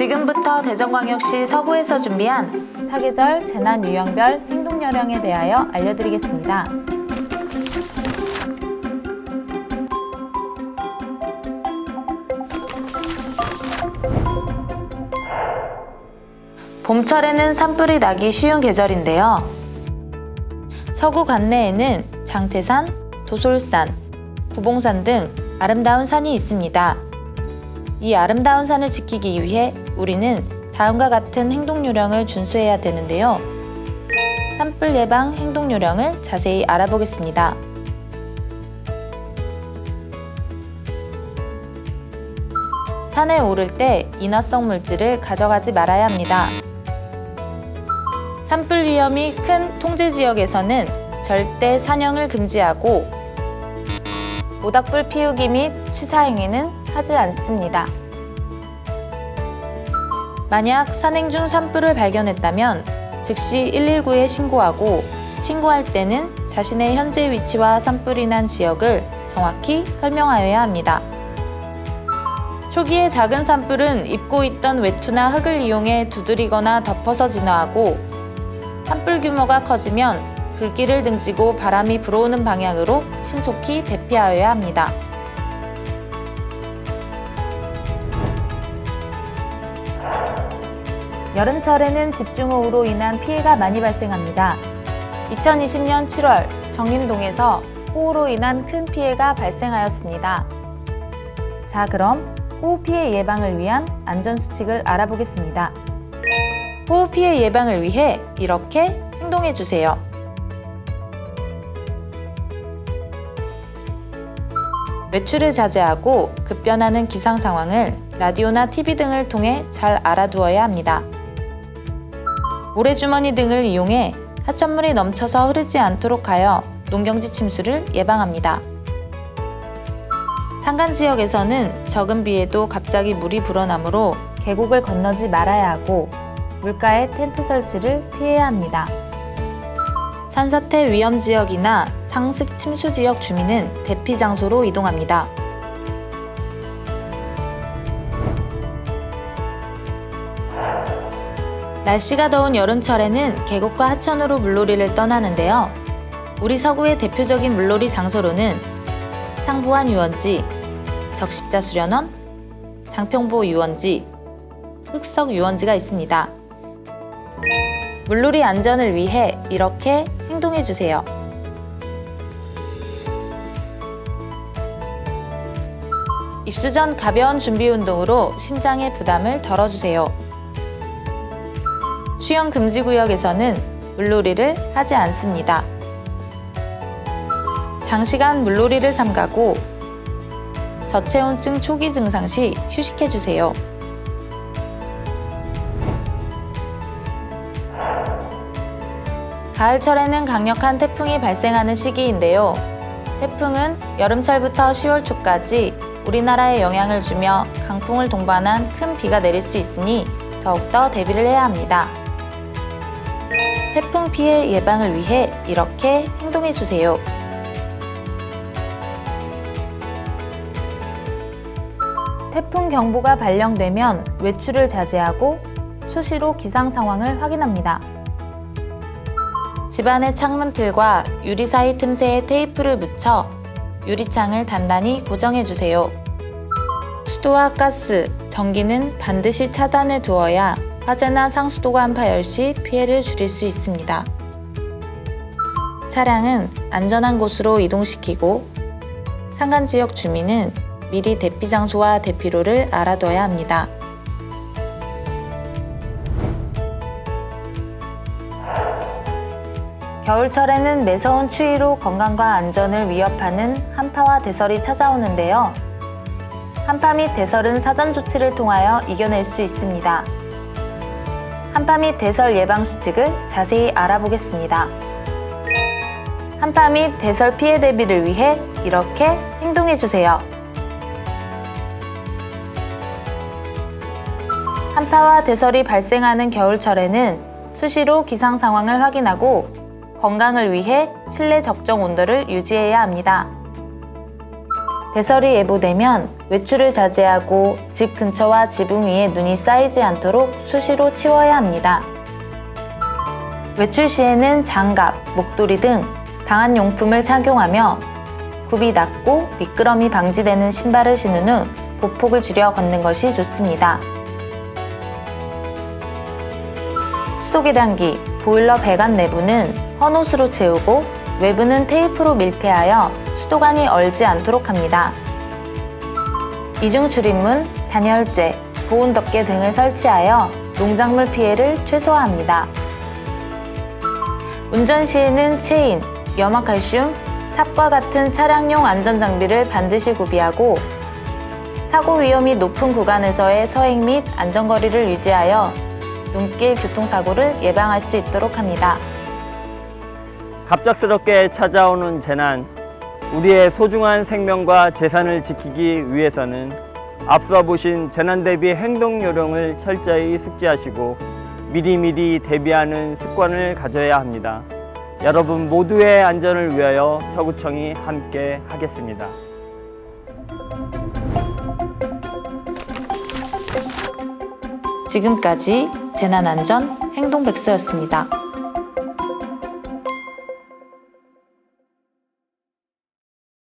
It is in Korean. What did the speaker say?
지금부터 대전광역시 서구에서 준비한 사계절 재난 유형별 행동 요령에 대하여 알려드리겠습니다. 봄철에는 산불이 나기 쉬운 계절인데요. 서구 관내에는 장태산, 도솔산, 구봉산 등 아름다운 산이 있습니다. 이 아름다운 산을 지키기 위해 우리는 다음과 같은 행동 요령을 준수해야 되는데요. 산불 예방 행동 요령을 자세히 알아보겠습니다. 산에 오를 때 인화성 물질을 가져가지 말아야 합니다. 산불 위험이 큰 통제 지역에서는 절대 산영을 금지하고 모닥불 피우기 및 취사 행위는 하지 않습니다. 만약 산행 중 산불을 발견했다면 즉시 119에 신고하고 신고할 때는 자신의 현재 위치와 산불이 난 지역을 정확히 설명하여야 합니다. 초기에 작은 산불은 입고 있던 외투나 흙을 이용해 두드리거나 덮어서 진화하고 산불 규모가 커지면 불길을 등지고 바람이 불어오는 방향으로 신속히 대피하여야 합니다. 여름철에는 집중호우로 인한 피해가 많이 발생합니다. 2020년 7월 정림동에서 호우로 인한 큰 피해가 발생하였습니다. 자, 그럼 호우 피해 예방을 위한 안전 수칙을 알아보겠습니다. 호우 피해 예방을 위해 이렇게 행동해 주세요. 외출을 자제하고 급변하는 기상 상황을 라디오나 TV 등을 통해 잘 알아두어야 합니다. 모래주머니 등을 이용해 하천물이 넘쳐서 흐르지 않도록 하여 농경지 침수를 예방합니다. 산간 지역에서는 적은 비에도 갑자기 물이 불어나므로 계곡을 건너지 말아야 하고 물가에 텐트 설치를 피해야 합니다. 산사태 위험 지역이나 상습 침수 지역 주민은 대피 장소로 이동합니다. 날씨가 더운 여름철에는 계곡과 하천으로 물놀이를 떠나는데요. 우리 서구의 대표적인 물놀이 장소로는 상부안 유원지, 적십자 수련원, 장평보 유원지, 흑석 유원지가 있습니다. 물놀이 안전을 위해 이렇게 행동해 주세요. 입수 전 가벼운 준비 운동으로 심장의 부담을 덜어주세요. 수영 금지 구역에서는 물놀이를 하지 않습니다. 장시간 물놀이를 삼가고 저체온증 초기 증상 시 휴식해 주세요. 가을철에는 강력한 태풍이 발생하는 시기인데요. 태풍은 여름철부터 10월 초까지 우리나라에 영향을 주며 강풍을 동반한 큰 비가 내릴 수 있으니 더욱더 대비를 해야 합니다. 태풍 피해 예방을 위해 이렇게 행동해 주세요. 태풍 경보가 발령되면 외출을 자제하고 수시로 기상 상황을 확인합니다. 집안의 창문틀과 유리 사이 틈새에 테이프를 붙여 유리창을 단단히 고정해 주세요. 수도와 가스, 전기는 반드시 차단해 두어야 화재나 상수도관 파열 시 피해를 줄일 수 있습니다. 차량은 안전한 곳으로 이동시키고 상간 지역 주민은 미리 대피 장소와 대피로를 알아둬야 합니다. 겨울철에는 매서운 추위로 건강과 안전을 위협하는 한파와 대설이 찾아오는데요. 한파 및 대설은 사전 조치를 통하여 이겨낼 수 있습니다. 한파 및 대설 예방 수칙을 자세히 알아보겠습니다. 한파 및 대설 피해 대비를 위해 이렇게 행동해 주세요. 한파와 대설이 발생하는 겨울철에는 수시로 기상 상황을 확인하고 건강을 위해 실내 적정 온도를 유지해야 합니다. 대설이 예보되면 외출을 자제하고 집 근처와 지붕 위에 눈이 쌓이지 않도록 수시로 치워야 합니다. 외출 시에는 장갑, 목도리 등 방한 용품을 착용하며 굽이 낮고 미끄럼이 방지되는 신발을 신은 후 보폭을 줄여 걷는 것이 좋습니다. 수도계량기, 보일러 배관 내부는 헌옷으로 채우고 외부는 테이프로 밀폐하여 수도관이 얼지 않도록 합니다. 이중 출입문, 단열재, 보온 덮개 등을 설치하여 농작물 피해를 최소화합니다. 운전 시에는 체인, 염화칼슘, 삽과 같은 차량용 안전장비를 반드시 구비하고 사고 위험이 높은 구간에서의 서행 및 안전거리를 유지하여 눈길 교통사고를 예방할 수 있도록 합니다. 갑작스럽게 찾아오는 재난, 우리의 소중한 생명과 재산을 지키기 위해서는 앞서 보신 재난 대비 행동 요령을 철저히 숙지하시고 미리미리 대비하는 습관을 가져야 합니다. 여러분 모두의 안전을 위하여 서구청이 함께 하겠습니다. 지금까지 재난안전 행동백서였습니다.